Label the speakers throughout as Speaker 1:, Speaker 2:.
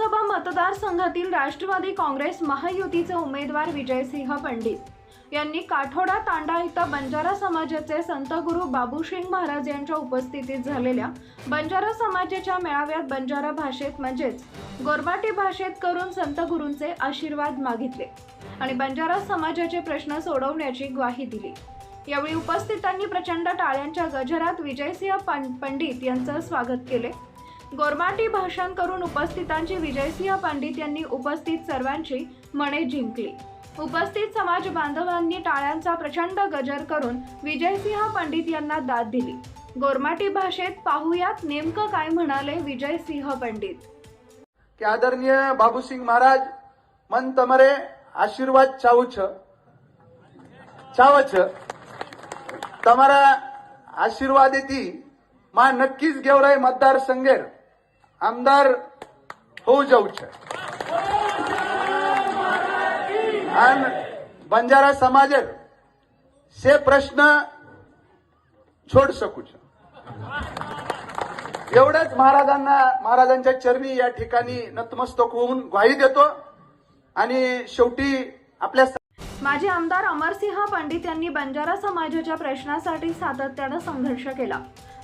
Speaker 1: मतदारसंघातील राष्ट्रवादी काँग्रेस महायुतीचे उमेदवार विजयसिंह पंडित यांनी काठोडा तांडा इथं बंजारा समाजाचे संत गुरु बाबूसिंग महाराज यांच्या उपस्थितीत झालेल्या बंजारा समाजाच्या मेळाव्यात बंजारा भाषेत म्हणजेच गोरबाटी भाषेत करून संतगुरूंचे आशीर्वाद मागितले आणि बंजारा समाजाचे प्रश्न सोडवण्याची ग्वाही दिली. यावेळी उपस्थितांनी प्रचंड टाळ्यांच्या गजरात विजयसिंह पंडित यांचं स्वागत केले. गोरमाटी भाषण करून उपस्थितांची विजयसिंह पंडित यांनी उपस्थित सर्वांची मने जिंकली. उपस्थित समाज बांधवांनी टाळ्यांचा प्रचंड गजर करून विजयसिंह पंडित यांना दाद दिली. गोरमाटी भाषेत पाहूयात नेमकं काय म्हणाले विजयसिंह पंडित.
Speaker 2: आदरणीय बाबूसिंग महाराज मन तमरे आशीर्वाद चावच चावच तमारा आशीर्वाद આશીર્વાદેથી मा नक्कीच घेऊ ગેવરાય मतदार સંઘેર आमदार होऊ जाऊ છે आणि बंजारा समाजेर से प्रश्न छोड सकू एवढंच महाराजांना महाराजांच्या चरणी या ठिकाणी नतमस्तक होऊन ग्वाही देतो. आणि शेवटी आपल्या
Speaker 1: माजी आमदार अमरसिंह पंडित यांनी बंजारा समाजाच्या प्रश्नासाठी सातत्यानं संघर्ष केला.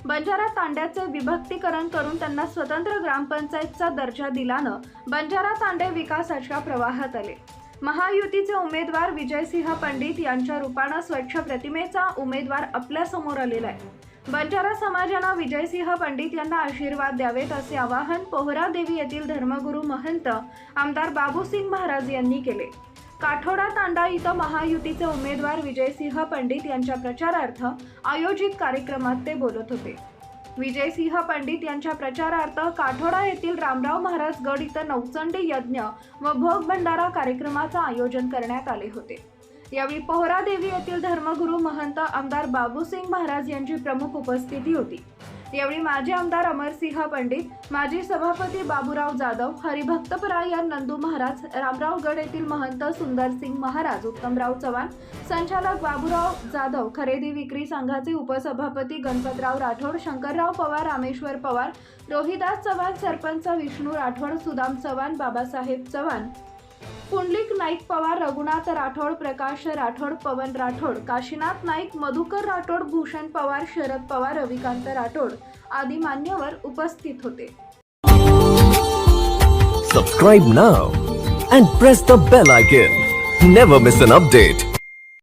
Speaker 1: बंजारा तांड्याचे विभक्तीकरण करून त्यांना स्वतंत्र ग्रामपंचायतचा दर्जा दिल्यानं बंजारा तांडे विकासाच्या प्रवाहात आले. महायुतीचे उमेदवार विजयसिंह पंडित यांच्या रूपानं स्वच्छ प्रतिमेचा उमेदवार आपल्यासमोर आलेला आहे. बंजारा समाजानं विजयसिंह पंडित यांना आशीर्वाद द्यावेत असे आवाहन पोहरादेवी येथील धर्मगुरू महंत आमदार बाबूसिंग महाराज यांनी केले. काठोडा तांडा इथं महायुतीचे उमेदवार विजयसिंह पंडित यांच्या प्रचारार्थ आयोजित कार्यक्रमात ते बोलत होते. विजयसिंह पंडित यांच्या प्रचारार्थ काठोडा येथील रामराव महाराज गड इथं नवचंडी यज्ञ व भोग भंडारा कार्यक्रमाचं आयोजन करण्यात आले होते. यावेळी पोहरादेवी येथील धर्मगुरू महंत आमदार बाबूसिंग महाराज यांची प्रमुख उपस्थिती होती. यावेळी माजी आमदार अमरसिंह पंडित माजी सभापती बाबूराव जाधव हरिभक्तपरायण नंदू महाराज रामरावगड येथील महंत सुंदरसिंग महाराज उत्तमराव चव्हाण संचालक बाबूराव जाधव खरेदी विक्री संघाचे उपसभापती गणपतराव राठोड शंकरराव पवार रामेश्वर पवार रोहिदास चव्हाण सरपंच विष्णू राठोड सुदाम चव्हाण बाबासाहेब चव्हाण. कुंडली नाईक पवार रघुनाथ राठोड प्रकाश राठोड पवन राठोड काशीनाथ नाईक मधुकर राठोड भूषण पवार शरद पवार रविकांत राठोड आदी मान्यवर उपस्थित होते.
Speaker 3: Subscribe now and press the bell icon never miss an update